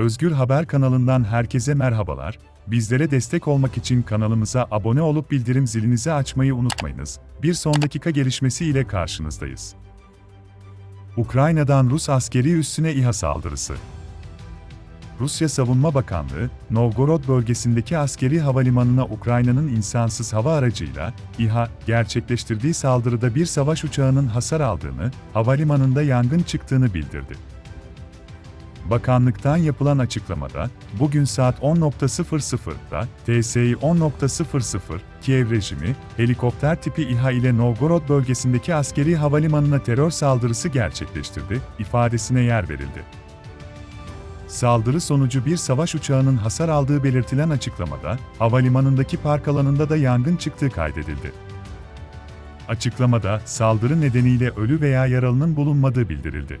Özgür Haber kanalından herkese merhabalar. Bizlere destek olmak için kanalımıza abone olup bildirim zilinizi açmayı unutmayınız. Bir son dakika gelişmesi ile karşınızdayız. Ukrayna'dan Rus askeri üssüne İHA saldırısı. Rusya Savunma Bakanlığı, Novgorod bölgesindeki askeri havalimanına Ukrayna'nın insansız hava aracıyla İHA gerçekleştirdiği saldırıda bir savaş uçağının hasar aldığını, havalimanında yangın çıktığını bildirdi. Bakanlıktan yapılan açıklamada, bugün saat 10.00'da TSI 10.00 Kiev rejimi, helikopter tipi İHA ile Novgorod bölgesindeki askeri havalimanına terör saldırısı gerçekleştirdi, ifadesine yer verildi. Saldırı sonucu bir savaş uçağının hasar aldığı belirtilen açıklamada, havalimanındaki park alanında da yangın çıktığı kaydedildi. Açıklamada, saldırı nedeniyle ölü veya yaralının bulunmadığı bildirildi.